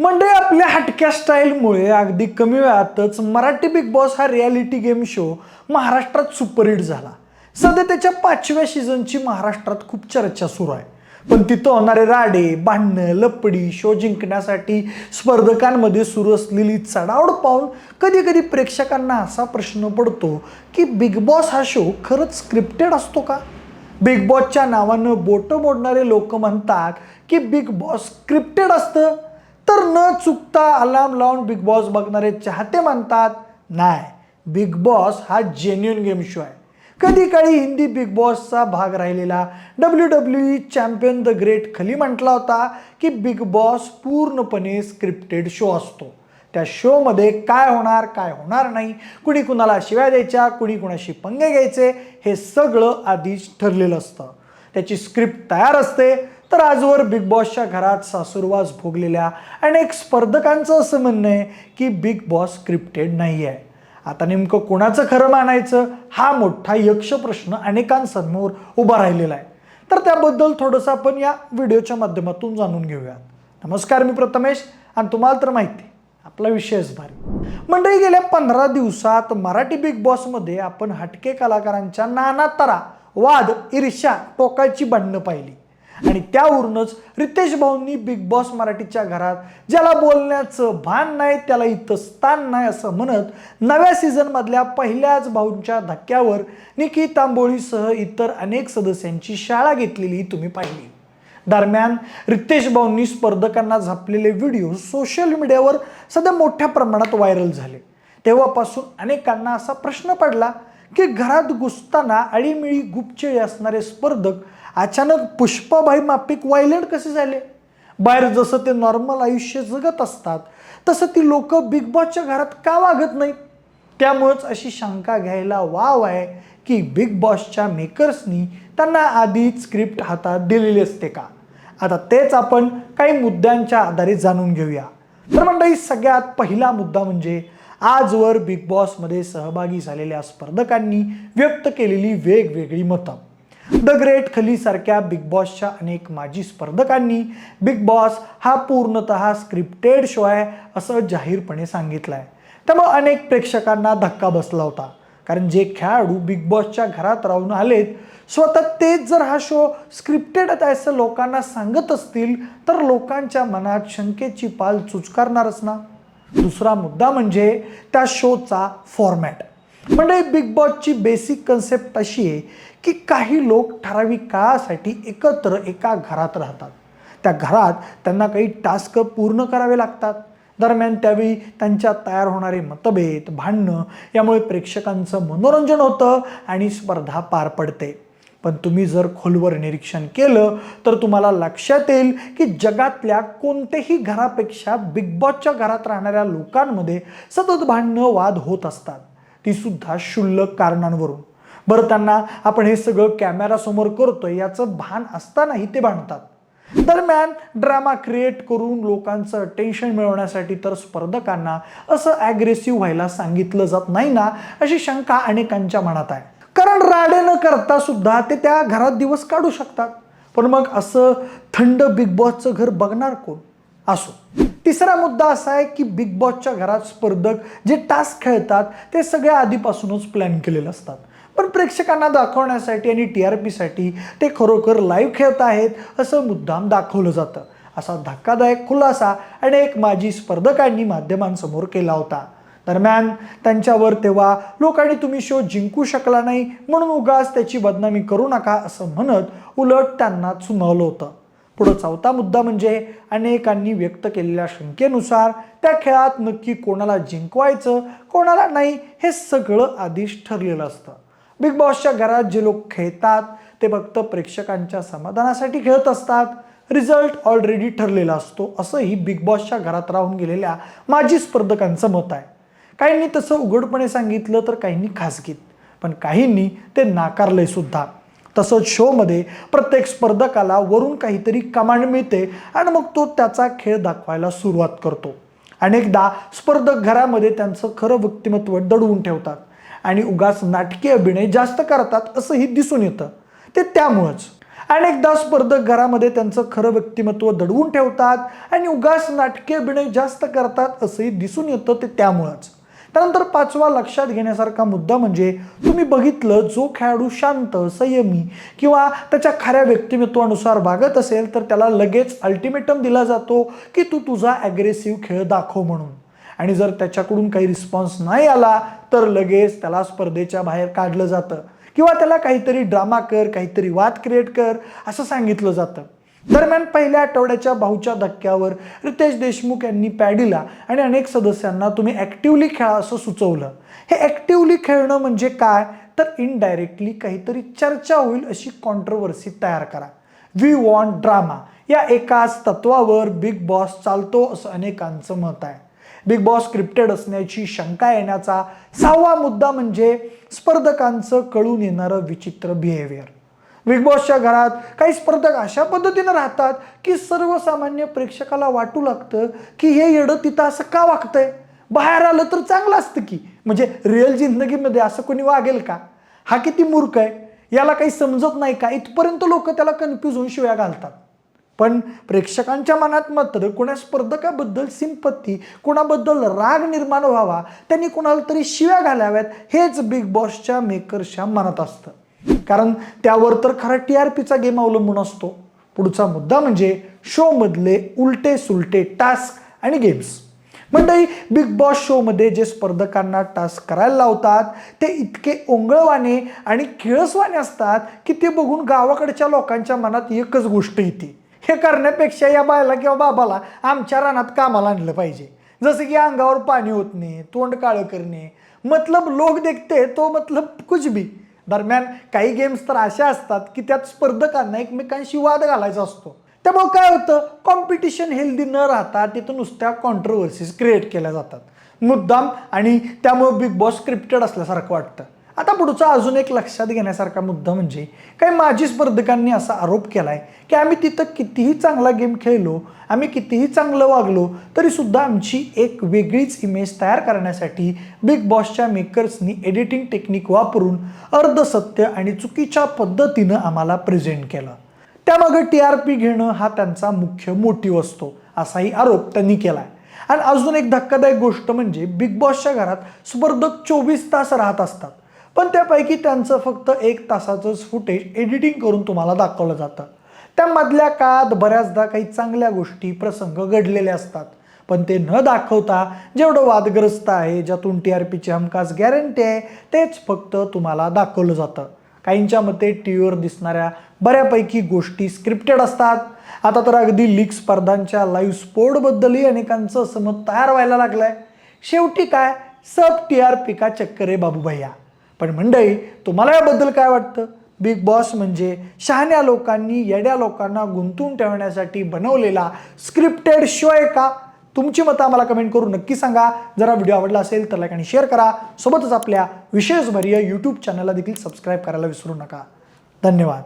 मंडळी आपल्या हटक्या स्टाईलमुळे अगदी कमी वेळातच मराठी बिग बॉस हा रियालिटी गेम शो महाराष्ट्रात सुपरहिट झाला. सध्या त्याच्या पाचव्या सीझनची महाराष्ट्रात खूप चर्चा सुरू आहे. पण तिथं होणारे राडे भांडणं लपडी शो जिंकण्यासाठी स्पर्धकांमध्ये सुरू असलेली चढावड पाहून कधी कधी प्रेक्षकांना असा प्रश्न पडतो की बिग बॉस हा शो खरंच स्क्रिप्टेड असतो का? बिग बॉसच्या नावानं बोटं मोडणारे लोक म्हणतात की बिग बॉस स्क्रिप्टेड असतं. तर न चुकता अलार्म लावून बिग बॉस बघणारे चाहते म्हणतात नाही. बिग बॉस हा जेन्युन गेम शो आहे. कधी काळी हिंदी बिग बॉसचा भाग राहिलेला W W E champion the great Khali म्हटला होता की बिग बॉस पूर्णपणे स्क्रिप्टेड शो असतो. त्या शोमध्ये काय होणार काय होणार नाही कुणी कुणाला शिव्या द्यायच्या कुणी कुणाशी पंगे घ्यायचे हे सगळं आधीच ठरलेलं असतं. त्याची स्क्रिप्ट तयार असते. तर आजवर बिग बॉसच्या घरात सासुरवास भोगलेल्या अनेक स्पर्धकांचं असं म्हणणं आहे की बिग बॉस स्क्रिप्टेड नाही आहे आता नेमकं कोणाचं खरं मानायचं? हा मोठा यक्ष प्रश्न अनेकांसमोर उभा राहिलेला आहे. तर त्याबद्दल थोडंसं आपण या व्हिडिओच्या माध्यमातून जाणून घेऊयात. नमस्कार मी प्रथमेश आणि तुम्हाला तर माहिती आहे, आपला विषयच भारी मंडळी गेल्या पंधरा दिवसात मराठी बिग बॉसमध्ये आपण हटके कलाकारांच्या नाना तरा वाद ईर्ष्या टोकाची भांडणं पाहिली. आणि त्यावरूनच रितेश भाऊंनी बिग बॉस मराठीच्या घरात ज्याला बोलण्याचं भान नाही त्याला इथं स्थान नाही असं म्हणत नव्या सीझनमधल्या पहिल्याच भाऊंच्या धक्क्यावर निकी तांबोळीसह इतर अनेक सदस्यांची शाळा घेतलेली तुम्ही पाहिली. दरम्यान रितेश भाऊंनी स्पर्धकांना झापलेले व्हिडिओ सोशल मीडियावर सध्या मोठ्या प्रमाणात व्हायरल झाले. तेव्हापासून अनेकांना असा प्रश्न पडला की घरात घुसताना अळीमिळी गुपचे असणारे स्पर्धक अचानक पुष्पाबाई मापिक वायलेंट कसे झाले? बाहेर जसं ते नॉर्मल आयुष्य जगत असतात तसं ती लोक बिग बॉसच्या घरात का वागत नाहीत? त्यामुळंच अशी शंका घ्यायला वाव आहे की बिग बॉसच्या मेकर्सनी त्यांना आधीच स्क्रिप्ट हातात दिलेली असते का? आता तेच आपण काही मुद्द्यांच्या आधारे जाणून घेऊया. तर मंडळी सगळ्यात पहिला मुद्दा म्हणजे आजवर बिग बॉसमध्ये सहभागी झालेल्या स्पर्धकांनी व्यक्त केलेली वेगवेगळी मतं. द ग्रेट खलीसारख्या बिग बॉसच्या अनेक माजी स्पर्धकांनी बिग बॉस हा पूर्णतः स्क्रिप्टेड शो आहे असं जाहीरपणे सांगितलं आहे त्यामुळे अनेक प्रेक्षकांना धक्का बसला होता. कारण जे खेळाडू बिग बॉसच्या घरात राहून आलेत स्वतः तेच जर हा शो स्क्रिप्टेड आहे असं लोकांना सांगत असतील तर लोकांच्या मनात शंकेची पाल चुचकारणारच ना. दुसरा मुद्दा म्हणजे त्या शोचा फॉर्मॅट म्हणजे बिग बॉसची बेसिक कन्सेप्ट अशी आहे की काही लोक ठराविक काळासाठी एकत्र एका घरात राहतात. त्या घरात त्यांना काही टास्क पूर्ण करावे लागतात. दरम्यान त्यावेळी त्यांच्यात तयार होणारे मतभेद भांडणं यामुळे प्रेक्षकांचं मनोरंजन होतं आणि स्पर्धा पार पडते. पण तुम्ही जर खोलवर निरीक्षण केलं तर तुम्हाला लक्षात येईल की जगातल्या कोणत्याही घरापेक्षा बिग बॉसच्या घरात राहणाऱ्या लोकांमध्ये सतत भांडणं वाद होत असतात. ती सुद्धा क्षुल्लक कारणांवरून. बरं त्यांना आपण हे सगळं कॅमेरासमोर करतोय याचं भान असतानाही ते भांडतात. दरम्यान ड्रामा क्रिएट करून लोकांचं टेन्शन मिळवण्यासाठी तर स्पर्धकांना असं ॲग्रेसिव्ह व्हायला सांगितलं जात नाही ना अशी शंका अनेकांच्या मनात आहे. कारण राडे न करता सुद्धा ते त्या घरात दिवस काढू शकतात. पण मग असं थंड बिग बॉसचं घर बघणार कोण? असो. तिसरा मुद्दा असा आहे की बिग बॉसच्या घरात स्पर्धक जे टास्क खेळतात ते सगळ्या आधीपासूनच प्लॅन केलेले असतात. पण प्रेक्षकांना दाखवण्यासाठी आणि टी आर पीसाठी ते खरोखर लाईव्ह खेळत आहेत असं मुद्दाम दाखवलं जातं. असा धक्कादायक खुलासा आणि एक माजी स्पर्धकांनी माध्यमांसमोर केला होता. दरम्यान त्यांच्यावर तेव्हा लोकांनी तुम्ही शो जिंकू शकला नाही म्हणून उगाच त्याची बदनामी करू नका असं म्हणत उलट त्यांना चुनवलं होतं. पुढं चौथा मुद्दा म्हणजे अनेकांनी व्यक्त केलेल्या शंकेनुसार त्या खेळात नक्की कोणाला जिंकवायचं कोणाला नाही हे सगळं आधीच ठरलेलं असतं. बिग बॉसच्या घरात जे लोक खेळतात ते फक्त प्रेक्षकांच्या समाधानासाठी खेळत असतात. रिझल्ट ऑलरेडी ठरलेला असतो असंही बिग बॉसच्या घरात राहून गेलेल्या माजी स्पर्धकांचं मत आहे. काहींनी तसं उघडपणे सांगितलं तर काहींनी खासगीत पण काहींनी ते नाकारलंय सुद्धा. तसंच शोमध्ये प्रत्येक स्पर्धकाला वरून काहीतरी कमांड मिळते आणि मग तो त्याचा खेळ दाखवायला सुरुवात करतो. अनेकदा स्पर्धक घरामध्ये त्यांचं खरं व्यक्तिमत्व दडवून ठेवतात आणि उगाच नाटकी अभिनय जास्त करतात असंही दिसून येतं. ते त्यामुळंच. अनेकदा स्पर्धक घरामध्ये त्यांचं खरं व्यक्तिमत्व दडवून ठेवतात आणि उगाच नाटकीय अभिनय जास्त करतात असंही दिसून येतं ते त्यामुळंच. त्यानंतर पाचवा लक्षात घेण्यासारखा मुद्दा म्हणजे तुम्ही बघितलं जो खेळाडू शांत संयमी किंवा त्याच्या खऱ्या व्यक्तिमत्वानुसार वागत असेल तर त्याला लगेच अल्टिमेटम दिला जातो की तू तुझा ॲग्रेसिव्ह खेळ दाखव म्हणून. आणि जर त्याच्याकडून काही रिस्पॉन्स नाही आला तर लगेच त्याला स्पर्धेच्या बाहेर काढलं जातं. किंवा त्याला काहीतरी ड्रामा कर काहीतरी वाद क्रिएट कर असं सांगितलं जातं. दरम्यान पहिल्या आठवड्याच्या भाऊच्या धक्क्यावर रितेश देशमुख यांनी पॅडीला आणि अनेक सदस्यांना तुम्ही ॲक्टिवली खेळा असं सुचवलं. हे ॲक्टिवली खेळणं म्हणजे काय? तर इनडायरेक्टली काहीतरी चर्चा होईल अशी कॉन्ट्रोवर्सी तयार करा. वी वॉन्ट ड्रामा या एकाच तत्वावर बिग बॉस चालतो असं अनेकांचं मत आहे. बिग बॉस स्क्रिप्टेड असण्याची शंका येण्याचा सहावा मुद्दा म्हणजे स्पर्धकांचं कळून येणारं विचित्र बिहेवियर बिग बॉसच्या घरात काही स्पर्धक अशा पद्धतीनं राहतात की सर्वसामान्य प्रेक्षकाला वाटू लागतं की हे येडं तिथं असं का वागतंय? बाहेर आलं तर चांगलं असतं की. म्हणजे रिअल जिंदगीमध्ये असं कोणी वागेल का? हा किती मूर्ख आहे? याला काही समजत नाही का? इथपर्यंत लोक त्याला कन्फ्यूज होऊन शिव्या घालतात. पण प्रेक्षकांच्या मनात मात्र कोणा स्पर्धकाबद्दल सिंपत्ती कोणाबद्दल राग निर्माण व्हावा त्यांनी कोणाला तरी शिव्या घालाव्यात हेच बिग बॉसच्या मेकर्सच्या मनात असतं. कारण त्यावर तर खरा टी आर पीचा गेम अवलंबून असतो. पुढचा मुद्दा म्हणजे शोमधले उलटे सुलटे टास्क आणि गेम्स मंडळी बिग बॉस शोमध्ये जे स्पर्धकांना टास्क करायला लावतात ते इतके ओंगळवाने आणि किळसवाने असतात की ते बघून गावाकडच्या लोकांच्या मनात एकच गोष्ट येते. हे करण्यापेक्षा या बायला किंवा बाबाला आमच्या रानात कामाला आणलं पाहिजे. जसं की अंगावर पाणी ओतणे तोंड काळं करणे. मतलब लोक देखते तो मतलब कुछ भी. दरम्यान काही गेम्स तर अशा असतात की त्यात स्पर्धकांना एकमेकांशी वाद घालायचा असतो. त्यामुळं काय होतं? कॉम्पिटिशन हेल्दी न राहता तिथं नुसत्या कॉन्ट्रोवर्सीज क्रिएट केल्या जातात. मुद्दाम आणि त्यामुळे बिग बॉस स्क्रिप्टेड असल्यासारखं वाटतं. आता पुढचा अजून एक लक्षात घेण्यासारखा मुद्दा म्हणजे काही माजी स्पर्धकांनी असा आरोप केला आहे की आम्ही तिथं कितीही चांगला गेम खेळलो आम्ही कितीही चांगलं वागलो तरी सुद्धा आमची एक वेगळीच इमेज तयार करण्यासाठी बिग बॉसच्या मेकर्सनी एडिटिंग टेक्निक वापरून अर्धसत्य आणि चुकीच्या पद्धतीनं आम्हाला प्रेझेंट केलं. त्यामागं टी आर पी घेणं हा त्यांचा मुख्य मोटिव्ह असतो असाही आरोप त्यांनी केला आहे आणि अजून एक धक्कादायक गोष्ट म्हणजे बिग बॉसच्या घरात स्पर्धक चोवीस तास राहत असतात. पण त्यापैकी त्यांचं फक्त एक तासाचंच फुटेज एडिटिंग करून तुम्हाला दाखवलं जातं. त्यामधल्या काळात बऱ्याचदा काही चांगल्या गोष्टी प्रसंग घडलेले असतात. पण ते न दाखवता जेवढं वादग्रस्त आहे ज्यातून टी आर पीची हमखास गॅरंटी आहे तेच फक्त तुम्हाला दाखवलं जातं. काहींच्या मते टी व्हीवर दिसणाऱ्या बऱ्यापैकी गोष्टी स्क्रिप्टेड असतात. आता तर अगदी लीग स्पर्धांच्या लाईव्ह स्पोर्टबद्दलही अनेकांचं असं मत तयार व्हायला लागलंय. शेवटी काय? सब टी आर पी का चक्कर आहे बाबू भैया पण मंडळी तुम्हाला याबद्दल काय वाटतं? बिग बॉस म्हणजे शहाण्या लोकांनी येड्या लोकांना गुंतवून ठेवण्यासाठी बनवलेला स्क्रिप्टेड शो आहे का? तुमची मतं आम्हाला कमेंट करून नक्की सांगा. जरा व्हिडिओ आवडला असेल तर लाईक आणि शेअर करा. सोबतच आपल्या विशेषभरीय यूट्यूब चॅनलला देखील सबस्क्राईब करायला विसरू नका. धन्यवाद.